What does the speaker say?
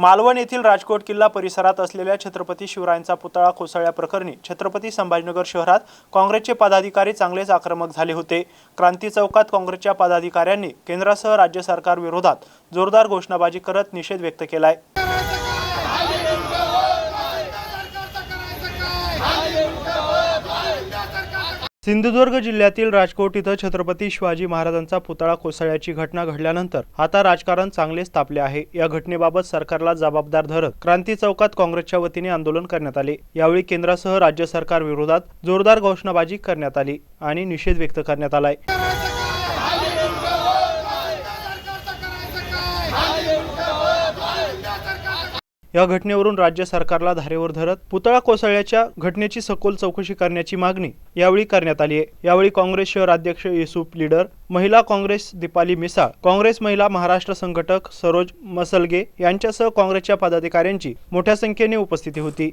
मालवण येथील राजकोट किल्ला परिसरात असलेल्या छत्रपती शिवरायांचा पुतळा कोसळल्याप्रकरणी छत्रपती संभाजीनगर शहरात काँग्रेसचे पदाधिकारी चांगलेच आक्रमक झाले होते. क्रांती चौकात काँग्रेसच्या पदाधिकाऱ्यांनी केंद्रासह राज्य सरकार विरोधात जोरदार घोषणाबाजी करत निषेध व्यक्त केलाय. सिंधुदुर्ग जिल्ह्यातील राजकोट इथं छत्रपती शिवाजी महाराजांचा पुतळा कोसळल्याची घटना घडल्यानंतर आता राजकारण चांगलेच तापले आहे. या घटनेबाबत सरकारला जबाबदार धरत क्रांती चौकात काँग्रेसच्या वतीने आंदोलन करण्यात आले. यावेळी केंद्रासह राज्य सरकार विरोधात जोरदार घोषणाबाजी करण्यात आली आणि निषेध व्यक्त करण्यात आलाय. या घटनेवरून राज्य सरकारला धारेवर धरत पुतळा कोसळल्याच्या घटनेची सखोल चौकशी करण्याची मागणी यावेळी करण्यात आली आहे. यावेळी काँग्रेस शहर अध्यक्ष युसुफ लीडर महिला काँग्रेस दीपाली मिसाळ काँग्रेस महिला महाराष्ट्र संघटक सरोज मसलगे यांच्यासह काँग्रेसच्या पदाधिकाऱ्यांची मोठ्या संख्येने उपस्थिती होती.